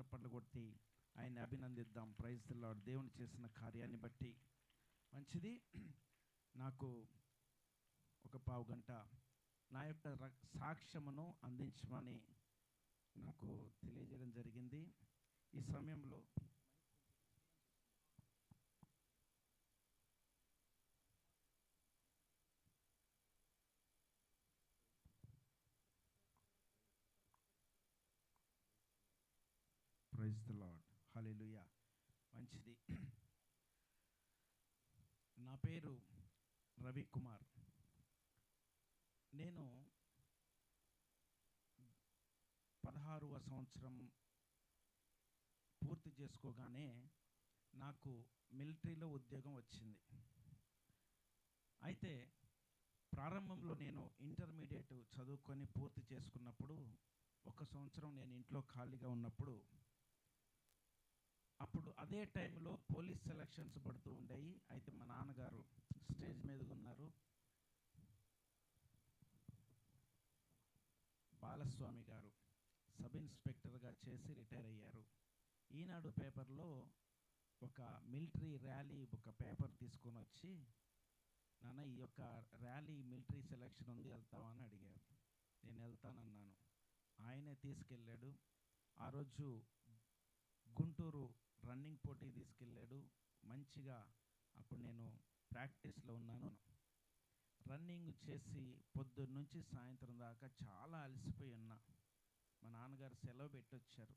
చప్పట్లు కొట్టి ఆయన్ని అభినందిద్దాం. ప్రైజ్ లార్డ్ దేవుని చేసిన కార్యాన్ని బట్టి. మంచిది. నాకు ఒక పావు గంట నా యొక్క సాక్ష్యమును అందించమని నాకు తెలియజేయడం జరిగింది. ఈ సమయంలో ప్రైజ్ ద లాడ్ హల్లెలూయా మంచిది. నా పేరు రవి కుమార్. నేను పదహారవ సంవత్సరం పూర్తి చేసుకోగానే నాకు మిలిటరీలో ఉద్యోగం వచ్చింది. అయితే ప్రారంభంలో నేను ఇంటర్మీడియట్ చదువుకొని పూర్తి చేసుకున్నప్పుడు ఒక సంవత్సరం నేను ఇంట్లో ఖాళీగా ఉన్నప్పుడు అప్పుడు అదే టైంలో పోలీస్ సెలక్షన్స్ పడుతూ ఉండేవి అయితే మా నాన్నగారు స్టేజ్ మీద ఉన్నారు. బాలస్వామి గారు సబ్ ఇన్స్పెక్టర్గా చేసి రిటైర్ అయ్యారు. ఈనాడు పేపర్లో ఒక మిలిటరీ ర్యాలీ ఒక పేపర్ తీసుకొని వచ్చి నాన్న ఈ యొక్క ర్యాలీ మిలిటరీ సెలక్షన్ ఉంది వెళ్తావా? అని అడిగారు. నేను వెళ్తానన్నాను. ఆయనే తీసుకెళ్ళాడు. ఆ రోజు గుంటూరు మంచిగా అప్పుడు నేను ప్రాక్టీస్లో ఉన్నాను. రన్నింగ్ చేసి పొద్దున్న నుంచి సాయంత్రం దాకా చాలా అలసిపోయి ఉన్నా. మా నాన్నగారు సెలవు పెట్టొచ్చారు.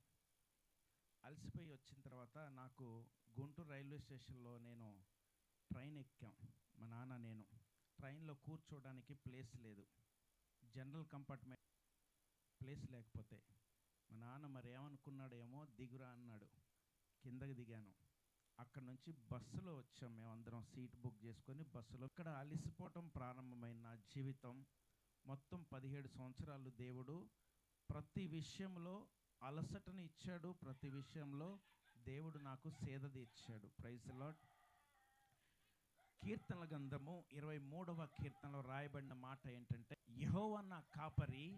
అలసిపోయి వచ్చిన తర్వాత నాకు గుంటూరు రైల్వే స్టేషన్లో నేను ట్రైన్ ఎక్కాం. మా నాన్న నేను. ట్రైన్లో కూర్చోవడానికి ప్లేస్ లేదు. జనరల్ కంపార్ట్మెంట్ ప్లేస్ లేకపోతే. మా నాన్న మరి ఏమనుకున్నాడేమో దిగురా అన్నాడు. కిందకి దిగాను. అక్కడ నుంచి బస్సులో వచ్చాం మేమందరం సీట్ బుక్ చేసుకొని బస్సులో. ఇక్కడ అలిసిపోవటం ప్రారంభమైన నా జీవితం. మొత్తం పదిహేడు సంవత్సరాలు దేవుడు ప్రతి విషయంలో అలసటని ఇచ్చాడు. ప్రతి విషయంలో దేవుడు నాకు సేద తీర్చాడు. ప్రైజ్ లాట్ కీర్తనల గంధము ఇరవై మూడవ కీర్తనలో రాయబడిన మాట ఏంటంటే యహోవ నా కాపరి